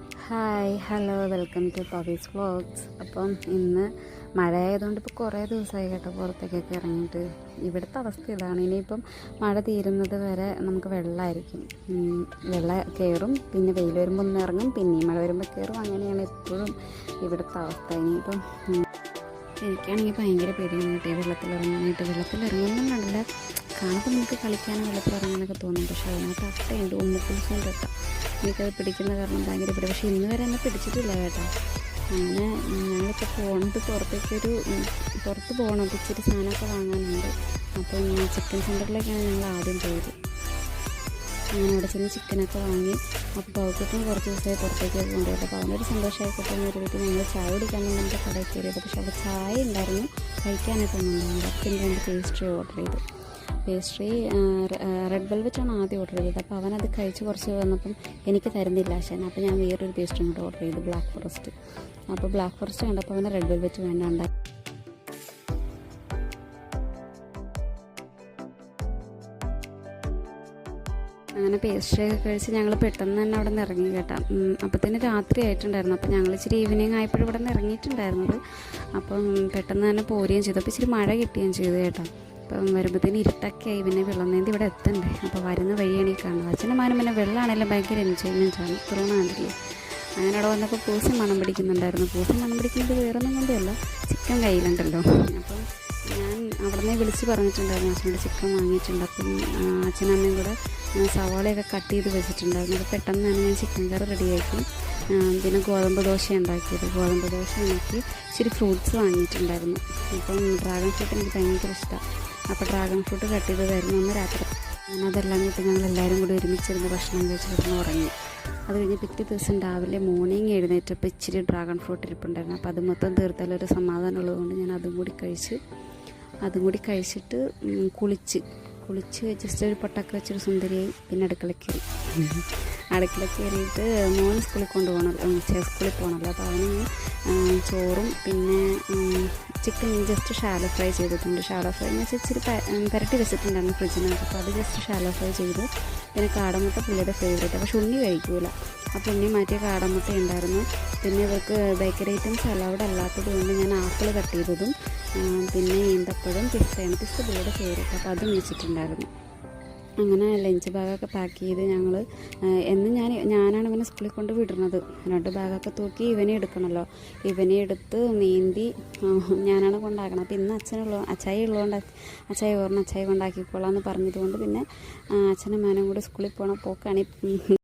Hi hello welcome to Pavees vlogs അപ്പം ഇന്ന് മഴ ആയതുകൊണ്ട് ഇപ്പോൾ കുറേ ദിവസമായി കേട്ടോ പുറത്തേക്കൊക്കെ ഇറങ്ങിയിട്ട്. ഇവിടുത്തെ അവസ്ഥ ഇതാണ്. ഇനിയിപ്പം മഴ തീരുന്നത് വരെ നമുക്ക് വെള്ളമായിരിക്കും. വെള്ളം കയറും പിന്നെ വെയിൽ വരുമ്പോൾ ഒന്ന് ഇറങ്ങും പിന്നെയും മഴ വരുമ്പോൾ കയറും. അങ്ങനെയാണ് എപ്പോഴും ഇവിടുത്തെ അവസ്ഥ. ഇനിയിപ്പം ഉം, എനിക്കാണെങ്കിൽ ഭയങ്കര പേടിയാണ്. കേട്ടോ വെള്ളത്തിലിറങ്ങാനായിട്ട് കണ്ടില്ല കാണുമ്പോൾ നമുക്ക് കളിക്കാനും വെള്ളത്തിൽ ഇറങ്ങാനൊക്കെ തോന്നും. പക്ഷേ അതിനകത്ത് അട്ടയുണ്ട് ഉമ്മുക്കുളിച്ചും കേട്ടോ എനിക്കത് പിടിക്കുന്ന കാരണം ഭയങ്കര പേടി. പക്ഷേ ഇന്ന് വരെ എന്നെ പിടിച്ചിട്ടില്ല കേട്ടോ. അങ്ങനെ ഞങ്ങളിപ്പോൾ പോകുന്നത് പുറത്തേക്കൊരു പുറത്ത് പോകണം ഇച്ചിരി സാധനമൊക്കെ വാങ്ങാനുണ്ട്. അപ്പോൾ ചിക്കൻ സെന്ററിലേക്കാണ് ഞങ്ങൾ ആദ്യം പോയത്. അങ്ങനെ അവിടെ ചെന്ന് ചിക്കനൊക്കെ വാങ്ങി. അപ്പോൾ പൗക്കത്തിന് കുറച്ച് ദിവസമായി പുറത്തേക്ക് കൊണ്ടുപോയി. അപ്പോൾ അവനൊരു സന്തോഷമായിക്കോട്ടെ എന്ന് കരുതിയിട്ട് ഞങ്ങൾ ചായ കുടിക്കാൻ വേണ്ടി നമുക്ക് കടയിൽ കയറിയത് പക്ഷെ അവിടെ ചായ ഉണ്ടായിരുന്നു കഴിക്കാനൊക്കെ ഒന്നും ഉണ്ടായിരുന്നു പിന്നെ രണ്ട് പേസ്ട്രി ഓർഡർ ചെയ്തു. പേസ്ട്രി റെഡ് വെൽവെറ്റാണ് ആദ്യം ഓർഡർ ചെയ്തത്. അപ്പോൾ അവനത് കഴിച്ച് കുറച്ച് വന്നപ്പം എനിക്ക് തരുന്നില്ല ആശാൻ. അപ്പോൾ ഞാൻ വേറൊരു പേസ്ട്രി കൂടെ ഓർഡർ ചെയ്തു. ബ്ലാക്ക് ഫോറസ്റ്റ് അപ്പോൾ ബ്ലാക്ക് ഫോറസ്റ്റ് കണ്ടപ്പോൾ അവന് റെഡ് വെൽവെറ്റ് വേണ്ട അങ്ങനെ ഒക്കെ കഴിച്ച് ഞങ്ങൾ പെട്ടെന്ന് തന്നെ അവിടെ നിന്ന് ഇറങ്ങി കേട്ടോ. തന്നെ രാത്രി ആയിട്ടുണ്ടായിരുന്നു. അപ്പോൾ ഞങ്ങൾ ഇച്ചിരി ഈവനിങ് ആയപ്പോഴും ഇവിടെ നിന്ന് ഇറങ്ങിയിട്ടുണ്ടായിരുന്നത്. അപ്പം പെട്ടെന്ന് തന്നെ പോരുകയും ചെയ്തു. അപ്പോൾ ഇച്ചിരി മഴ കിട്ടുകയും ചെയ്തു കേട്ടോ. അപ്പം വരുമ്പോഴത്തേന് ഇരുട്ടൊക്കെ ഇവനെ പിന്നെ നീന്തി ഇവിടെ എത്തണ്ടേ? അപ്പോൾ വരുന്ന വഴിയാണ് ഈ കാണുന്നത് അച്ഛനും മാനും പിന്നെ വെള്ളമാണെങ്കിലും ഭയങ്കര എൻജോയ്മെന്റാണ് കൊറോണ കണ്ടില്ലേ അങ്ങനെ അവിടെ വന്നപ്പോൾ പൂസി മണം പിടിക്കുന്നുണ്ടായിരുന്നു. പൂസി മണം പിടിക്കുന്നത് വേറൊന്നും കൊണ്ടുമല്ല ചിക്കൻ കയ്യിലുണ്ടല്ലോ. അപ്പം ഞാൻ അവിടെ നിന്ന് വിളിച്ച് പറഞ്ഞിട്ടുണ്ടായിരുന്നു. അച്ഛനോട് ചിക്കൻ വാങ്ങിയിട്ടുണ്ട്. അപ്പം അച്ഛനമ്മയും കൂടെ ആ, സവാളയൊക്കെ കട്ട് ചെയ്ത് വെച്ചിട്ടുണ്ടായിരുന്നു. അത് പെട്ടെന്ന് തന്നെ ഞാൻ ചിക്കൻ കറി റെഡിയാക്കി പിന്നെ ഗോതമ്പ് ദോശ ഉണ്ടാക്കിയത്. ഗോതമ്പ് ദോശ ഉണ്ടാക്കി ഇച്ചിരി ഫ്രൂട്ട്സ് വാങ്ങിയിട്ടുണ്ടായിരുന്നു. അപ്പം ഡ്രാഗൺ ഫ്രൂട്ട് എനിക്ക് ഭയങ്കര ഇഷ്ടമാണ് അപ്പോൾ ഡ്രാഗൺ ഫ്രൂട്ട് കട്ട് ചെയ്തതായിരുന്നു അന്ന് രാത്രി ഞാൻ അതെല്ലാം കൂട്ടി ഞങ്ങൾ എല്ലാവരും കൂടി ഒരുമിച്ചിരുന്ന് ഭക്ഷണം കഴിച്ച് ഉറങ്ങി. അത് കഴിഞ്ഞ് പിറ്റേ ദിവസം രാവിലെ മോർണിംഗ് എഴുന്നേറ്റപ്പോൾ ഇച്ചിരി ഡ്രാഗൺ ഫ്രൂട്ട് ഇരിപ്പുണ്ടായിരുന്നു. അപ്പോൾ അത് മൊത്തം തീർത്താലൊരു സമാധാനം ഉള്ളതുകൊണ്ട് ഞാൻ അതും കൂടി കഴിച്ച് അതും കൂടി കഴിച്ചിട്ട് കുളിച്ച്. കുളിച്ച് ജസ്റ്റ് ഒരു പൊട്ടൊക്കെ വെച്ചൊരു സുന്ദരിയായി പിന്നെ അടുക്കള കയറി. അടുക്കള കയറിയിട്ട് മോന് സ്കൂളിൽ കൊണ്ടുപോകണം സ്കൂളിൽ പോകണമല്ലോ. അപ്പോൾ അവന് ചോറും പിന്നെ ചിക്കൻ ജസ്റ്റ് ഷാലോ ഫ്രൈ ചെയ്തിട്ടുണ്ട്. ഷാലോ ഫ്രൈ എന്ന് വെച്ചാൽ ഇച്ചിരി പുരട്ടി വെച്ചിട്ടുണ്ടായിരുന്നു ഫ്രിഡ്ജിനകത്ത് അപ്പോൾ അത് ജസ്റ്റ് ഷാലോ ഫ്രൈ ചെയ്തു. പിന്നെ കാടമുട്ട പുള്ളിയുടെ ഫേവറേറ്റ് പക്ഷെ ഉണ്ണി കഴിക്കൂല. അപ്പോൾ ഉണ്ണി മാറ്റിയ കാടമുട്ട ഉണ്ടായിരുന്നു. പിന്നെ ഇവർക്ക് ബേക്കറി ഐറ്റംസ് അലൗഡ് അല്ലാത്തത് കൊണ്ട് ഞാൻ ആപ്പിൾ കട്ട് ചെയ്തതും പിന്നെ ഈന്തപ്പഴം പിസ്തയും പിസ്ത പുള്ളിയുടെ ഫേവറേറ്റ് അപ്പോൾ അതും വെച്ചിട്ടുണ്ടായിരുന്നു. അങ്ങനെ ലഞ്ച് ബാഗൊക്കെ പാക്ക് ചെയ്ത് ഞങ്ങൾ എന്നും ഞാൻ ഞാനാണ് ഇവനെ സ്കൂളിൽ കൊണ്ട് വിടുന്നത് രണ്ട് ബാഗൊക്കെ തൂക്കി ഇവനെ എടുക്കണമല്ലോ ഇവനെ എടുത്ത് നീന്തി ഞാനാണ് കൊണ്ടാക്കണം അപ്പോൾ ഇന്ന് അച്ഛനുള്ള അച്ചായി ഉള്ളതുകൊണ്ട് അച്ചായി ഓർമ്മ അച്ചായി കൊണ്ടാക്കിക്കോളാം എന്ന് പറഞ്ഞതുകൊണ്ട് പിന്നെ അച്ഛനും മാനും കൂടി സ്കൂളിൽ പോകണ പോക്കാണ്